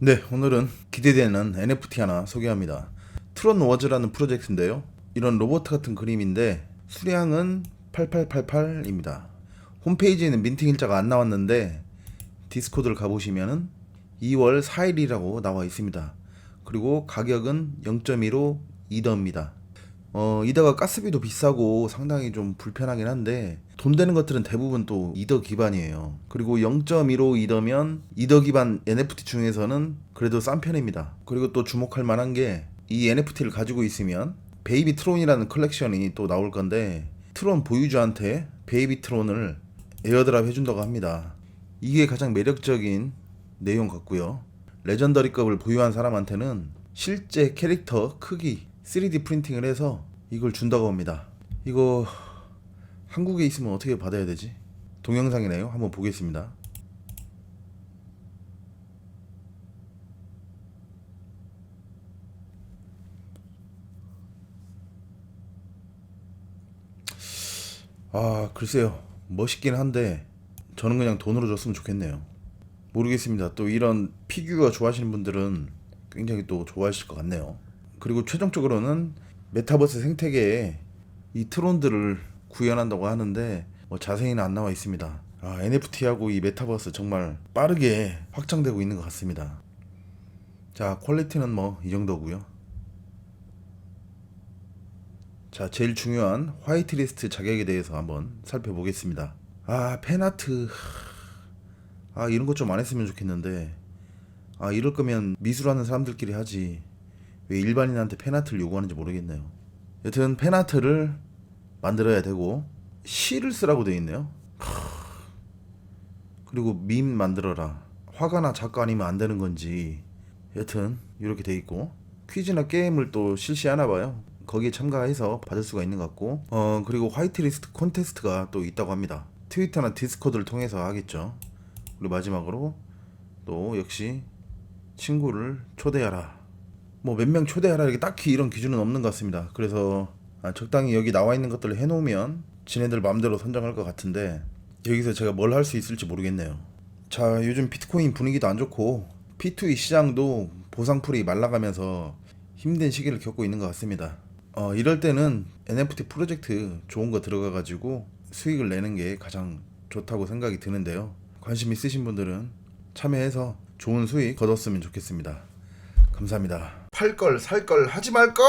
네, 오늘은 기대되는 NFT 하나 소개합니다. 트론 워즈라는 프로젝트인데요. 이런 로봇 같은 그림인데 수량은 8888입니다. 홈페이지에는 민팅 일자가 안 나왔는데 디스코드를 가보시면은 2월 4일이라고 나와 있습니다. 그리고 가격은 0.15 이더입니다. 어, 이더가 가스비도 비싸고 상당히 좀 불편하긴 한데 돈 되는 것들은 대부분 또 이더 기반이에요. 그리고 0.15 이더면 이더 기반 NFT 중에서는 그래도 싼 편입니다. 그리고 또 주목할 만한 게 이 NFT를 가지고 있으면 베이비 트론이라는 컬렉션이 또 나올 건데 트론 보유주한테 베이비 트론을 에어드랍 해준다고 합니다. 이게 가장 매력적인 내용 같고요. 레전더리급을 보유한 사람한테는 실제 캐릭터 크기 3D 프린팅을 해서 이걸 준다고 합니다. 이거 한국에 있으면 어떻게 받아야 되지? 동영상이네요. 한번 보겠습니다. 아, 글쎄요. 멋있긴 한데 저는 그냥 돈으로 줬으면 좋겠네요. 모르겠습니다. 또 이런 피규어 좋아하시는 분들은 굉장히 또 좋아하실 것 같네요. 그리고 최종적으로는 메타버스 생태계에 이 트론들을 구현한다고 하는데 뭐 자세히는 안 나와 있습니다. 아, NFT하고 이 메타버스 정말 빠르게 확장되고 있는 것 같습니다. 자, 퀄리티는 뭐 이 정도고요. 자, 제일 중요한 화이트리스트 자격에 대해서 한번 살펴보겠습니다. 아, 팬아트. 아, 이런 것 좀 안 했으면 좋겠는데. 아, 이럴 거면 미술하는 사람들끼리 하지. 왜 일반인한테 팬아트를 요구하는지 모르겠네요. 여튼 팬아트를 만들어야 되고 시를 쓰라고 되어 있네요. 크. 그리고 밈 만들어라. 화가나 작가 아니면 안 되는 건지. 여튼 이렇게 돼 있고 퀴즈나 게임을 또 실시하나 봐요. 거기에 참가해서 받을 수가 있는 것 같고 어 그리고 화이트리스트 콘테스트가 또 있다고 합니다. 트위터나 디스코드를 통해서 하겠죠. 그리고 마지막으로 또 역시 친구를 초대하라. 뭐 몇 명 초대하라 이렇게 딱히 이런 기준은 없는 것 같습니다. 그래서 아, 적당히 여기 나와 있는 것들을 해놓으면 지네들 마음대로 선정할 것 같은데 여기서 제가 뭘 할 수 있을지 모르겠네요. 자 요즘 비트코인 분위기도 안 좋고 P2E 시장도 보상풀이 말라가면서 힘든 시기를 겪고 있는 것 같습니다. 어, 이럴 때는 NFT 프로젝트 좋은 거 들어가가지고 수익을 내는 게 가장 좋다고 생각이 드는데요. 관심 있으신 분들은 참여해서 좋은 수익 거뒀으면 좋겠습니다. 감사합니다. 팔 걸, 살 걸, 하지 말 걸!